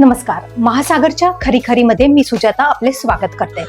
नमस्कार. महासागरच्या खरी खरीमध्ये मी सुजाता आपले स्वागत करते.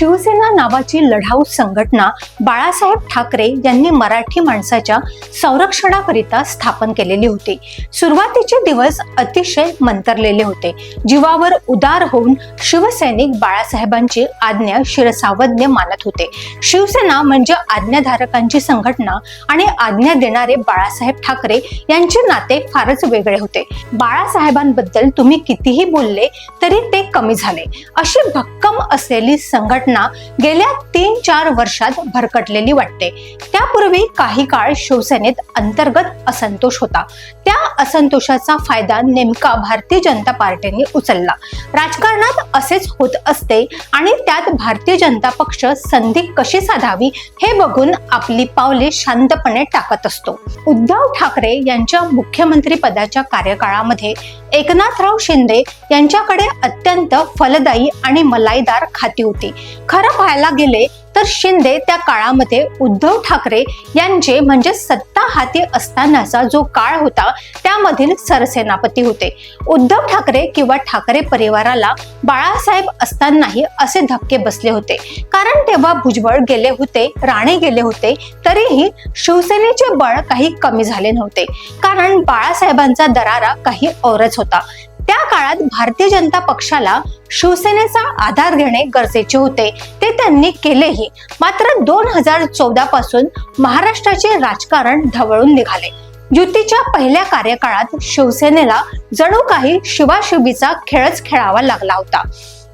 शिवसेना नावाची लढाऊ संघटना बाळासाहेब ठाकरे यांनी मराठी माणसाच्या संरक्षणाकरिता स्थापन केलेली होती. सुरुवातीचे दिवस अतिशय मंतरलेले होते. जीवावर उदार होऊन शिवसैनिक बाळासाहेबांची आज्ञा शिरसावज्ञ मानत होते. शिवसेना म्हणजे आज्ञाधारकांची संघटना आणि आज्ञा देणारे बाळासाहेब ठाकरे यांचे नाते फारच वेगळे होते. बाळासाहेबांबद्दल तुम्ही कितीही बोलले तरी ते कमी झाले. अशी भक्कम असलेली संघटना घटना गेल्या तीन चार वर्षात भरकटलेली वाटते. त्यापूर्वी काही काळ शिवसेनेत अंतर्गत असंतोष होता. त्या असंतोषाचा फायदा नेमका भारतीय जनता पार्टीने उचलला. राजकारणात असेच होत असते आणि त्यात भारतीय जनता पक्ष संधी कशी साधावी हे बघून आपली पावले शांतपणे टाकत असतो. उद्धव ठाकरे यांच्या मुख्यमंत्री पदाच्या कार्यकाळामध्ये एकनाथराव शिंदे यांच्याकडे अत्यंत फलदायी आणि मलाईदार खाती होती. खरं पाहायला गेले तर शिंदे त्या काळामध्ये उद्धव ठाकरे यांचे म्हणजे सत्ता हाती असतानाचा जो काळ होता त्यामधील सरसेनापती होते. उद्धव ठाकरे किंवा ठाकरे परिवाराला बाळासाहेब असतानाही असे धक्के बसले होते. कारण तेव्हा भुजबळ गेले होते राणे गेले होते तरीही शिवसेनेचे बळ काही कमी झाले नव्हते. कारण बाळासाहेबांचा दरारा काही औरच होता. त्या काळात भारतीय जनता पक्षाला शिवसेनेचा आधार घेणे गरजेचे होते. ते त्यांनी केलेही. मात्र दोन हजार चौदा पासून महाराष्ट्राचे राजकारण ढवळून निघाले. युतीच्या पहिल्या कार्यकाळात शिवसेनेला जणू काही शिवाशिवीचा खेळच खेळावा लागला होता.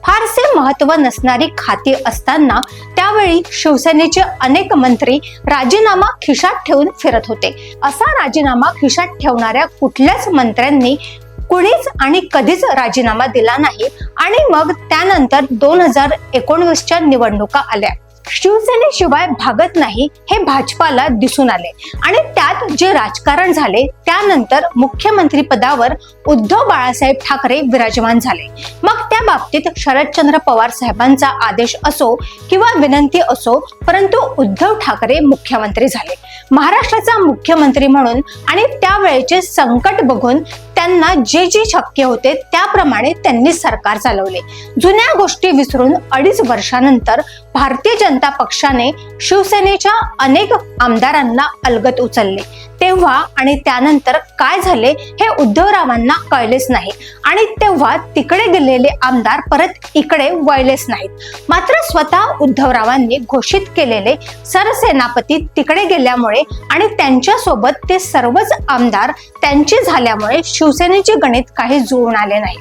फारसे महत्त्व नसणारी खाती असताना त्यावेळी शिवसेनेचे अनेक मंत्री राजीनामा खिशात ठेवून फिरत होते. असा राजीनामा खिशात ठेवणाऱ्या कुठल्याच मंत्र्यांनी कुणीच आणि कधीच राजीनामा दिला नाही. आणि मग त्यानंतर दोन हजार एकोणवीसच्या निवडणुका आल्या. शिवसेनेशिवाय भागत नाही हे भाजपाला दिसून आले. आणि त्यात जे राजकारण झाले त्यानंतर मुख्यमंत्री पदावर उद्धव बाळासाहेब ठाकरे विराजमान झाले. मग त्या बाबतीत शरदचंद्र पवार साहेबांचा आदेश असो किंवा विनंती असो परंतु उद्धव ठाकरे मुख्यमंत्री झाले. महाराष्ट्राचा मुख्यमंत्री म्हणून आणि त्यावेळेचे संकट बघून त्यांना जे जे शक्य होते त्याप्रमाणे त्यांनी सरकार चालवले. जुन्या गोष्टी विसरून अडीच वर्षानंतर भारतीय जनता पक्षाने शिवसेनेच्या अनेक आमदारांना अलगत उचलले. तेव्हा आणि त्यानंतर काय झाले हे उद्धवरावांना कळलेच नाही. आणि तेव्हा तिकडे गेलेले आमदार परत इकडे वळलेच नाहीत. मात्र स्वतः उद्धवरावांनी घोषित केलेले सरसेनापती तिकडे गेल्यामुळे आणि त्यांच्यासोबत ते सर्वच आमदार त्यांचे झाल्यामुळे शिवसेनेचे गणित काही जुळून आले नाही.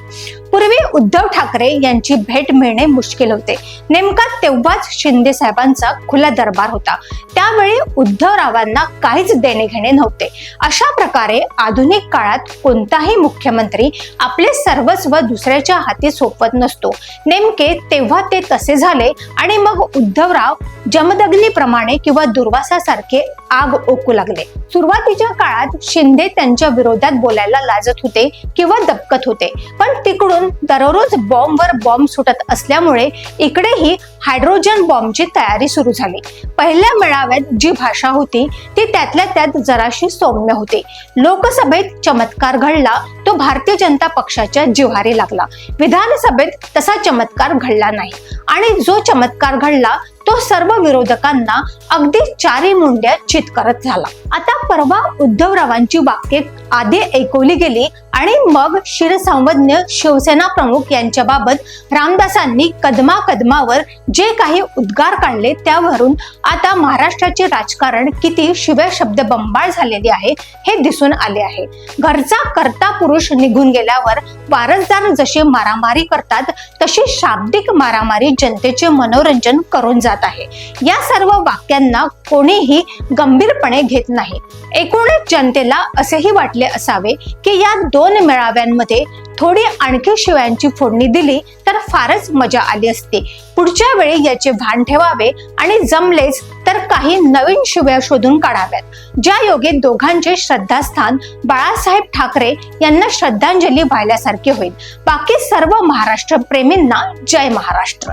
पूर्वी उद्धव ठाकरे यांची भेट मिळणे मुश्किल होते. नेमका तेव्हाच शिंदे साहेबांचा खुला दरबार होता. त्यावेळी उद्धवरावांना काहीच देणे घेणे नव्हते. अशा प्रकारे आधुनिक काळात कोणताही मुख्यमंत्री आपले सर्वस्व दुसऱ्याच्या हाती सोपत नसतो. नेमके तेव्हा ते तसे झाले आणि मग उद्धवराव जमदग्नीप्रमाणे किंवा दुर्वासासारखे आग ओकू लागले. सुरुवातीच्या काळात शिंदे त्यांच्या विरोधात बोलायला लाजत होते किंवा दबकत होते. पण तिकडून दररोज बॉम्बवर बॉम्ब सुटत असल्यामुळे इकडेही हायड्रोजन बॉम्बची तयारी सुरू झाली. पहिल्या मेळाव्यात जी भाषा होती ती त्यातल्या त्यात जराशी सौम्य होती. लोकसभेत चमत्कार घडला तो भारतीय जनता पक्षाच्या जिव्हारी लागला. विधानसभेत तसा चमत्कार घडला नाही. आणि जो चमत्कार घडला तो सर्व विरोधकांना अगदी चारी मुंड्या चित करत झाला. आता परवा उद्धवरावांची वाक्य आधी ऐकवली गेली आणि मग शिरसंवज्ञ शिवसेना प्रमुख यांच्या बाबत रामदासांनी कदमा कदमावर जे काही उद्गार काढले त्यावरून आता महाराष्ट्राचे राजकारण किती शिव्या शब्द बंबाळ झालेले आहे हे दिसून आले आहे. घरचा करता पुरुष निघून गेल्यावर वारसदार जशी मारामारी करतात तशी शाब्दिक मारामारी जनतेचे मनोरंजन करून जात आहे. या सर्व वाक्यांना कोणीही गंभीरपणे घेत नाही. एकूणच जनतेला असेही वाटले असावे की या दोन मेळाव्यांमध्ये थोडी आणखी शिव्यांची फोडणी दिली तर फारच मजा आली असते. पुढच्या वेळी याचे भान ठेवावे आणि जमलेच तर काही नवीन शिव्या शोधून काढाव्यात. ज्या योगे दोघांचे श्रद्धास्थान बाळासाहेब ठाकरे यांना श्रद्धांजली वाहिल्यासारखे होईल. बाकी सर्व महाराष्ट्र प्रेमींना जय महाराष्ट्र.